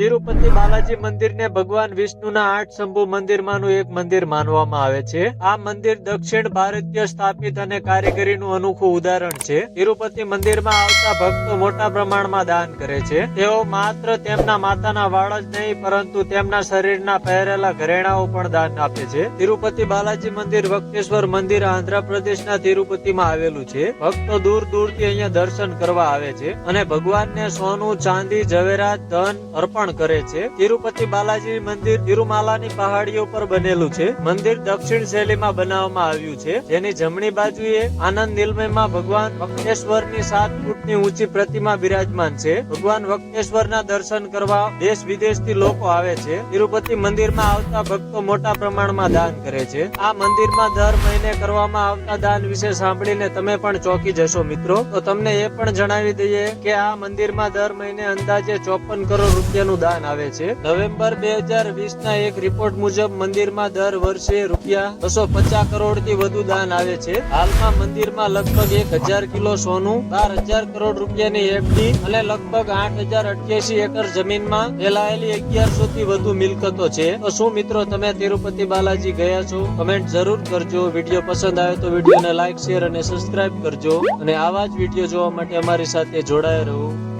તિરુપતિ બાલાજી મંદિરને ભગવાન વિષ્ણુના આઠ શંભુ મંદિરમાંનું એક મંદિર માનવામાં આવે છે. આ મંદિર દક્ષિણ ભારતીય સ્થાપિત અને કારીગરીનું અનોખું ઉદાહરણ છે. તિરુપતિ મંદિરમાં આવતા ભક્તો મોટા પ્રમાણમાં દાન કરે છે. તેઓ માત્ર તેમના માતાના વાળ જ નહીં, પરંતુ તેમના શરીરના પહેરેલા ઘરેણાઓ પણ દાન આપે છે. તિરુપતિ બાલાજી મંદિર વક્તેશ્વર મંદિર આંધ્રપ્રદેશના તિરુપતિમાં આવેલું છે. ભક્તો દૂર દૂરથી અહીંયા દર્શન કરવા આવે છે અને ભગવાનને સોનું, ચાંદી, ઝવેરાત, ધન અર્પણ કરે છે. તિરુપતિ બાલાજી મંદિર તિરુમાલાની પહાડીઓ પર બનેલું છે. મંદિર દક્ષિણ શૈલીમાં બનાવવામાં આવ્યું છે. જેની જમણી બાજુએ આનંદ નિલમયમાં ભગવાન વક્તેશ્વરની સાત ફૂટની ઊંચી પ્રતિમા બિરાજમાન છે. ભગવાન વક્તેશ્વરના દર્શન કરવા દેશ વિદેશથી લોકો આવે છે. તિરુપતિ મંદિરમાં આવતા ભક્તો મોટા પ્રમાણમાં દાન કરે છે. આ મંદિરમાં દર મહિને કરવામાં આવતા દાન વિશે સાંભળીને તમે પણ ચોંકી જશો મિત્રો. તો તમને એ પણ જણાવી દઈએ કે આ મંદિરમાં દર મહિને અંદાજે ચોપન કરોડ રૂપિયાનું દાન આવે છે. નવેમ્બર બે હજાર વીસ ના એક રિપોર્ટ મુજબ મંદિરમાં દર વર્ષે રૂપિયા બસો પચાસ કરોડથી વધુ દાન આવે છે. હાલમાં મંદિરમાં લગભગ એક હજાર કિલો સોનું, બાર હજાર કરોડ રૂપિયાની એફડી અને લગભગ આઠ હજાર અઠ્યાસી એકર જમીનમાં ફેલાયેલી અગિયારસો થી વધુ મિલકતો છે. તો શું મિત્રો તમે તિરુપતિ બાલાજી ગયા છો? કમેન્ટ જરૂર કરજો. વીડિયો પસંદ આવે તો વિડીયોને લાઈક શેર અને સબસ્ક્રાઇબ કરજો. અને આવા જ વીડિયો જોવા માટે અમારી સાથે જોડાયા રહો.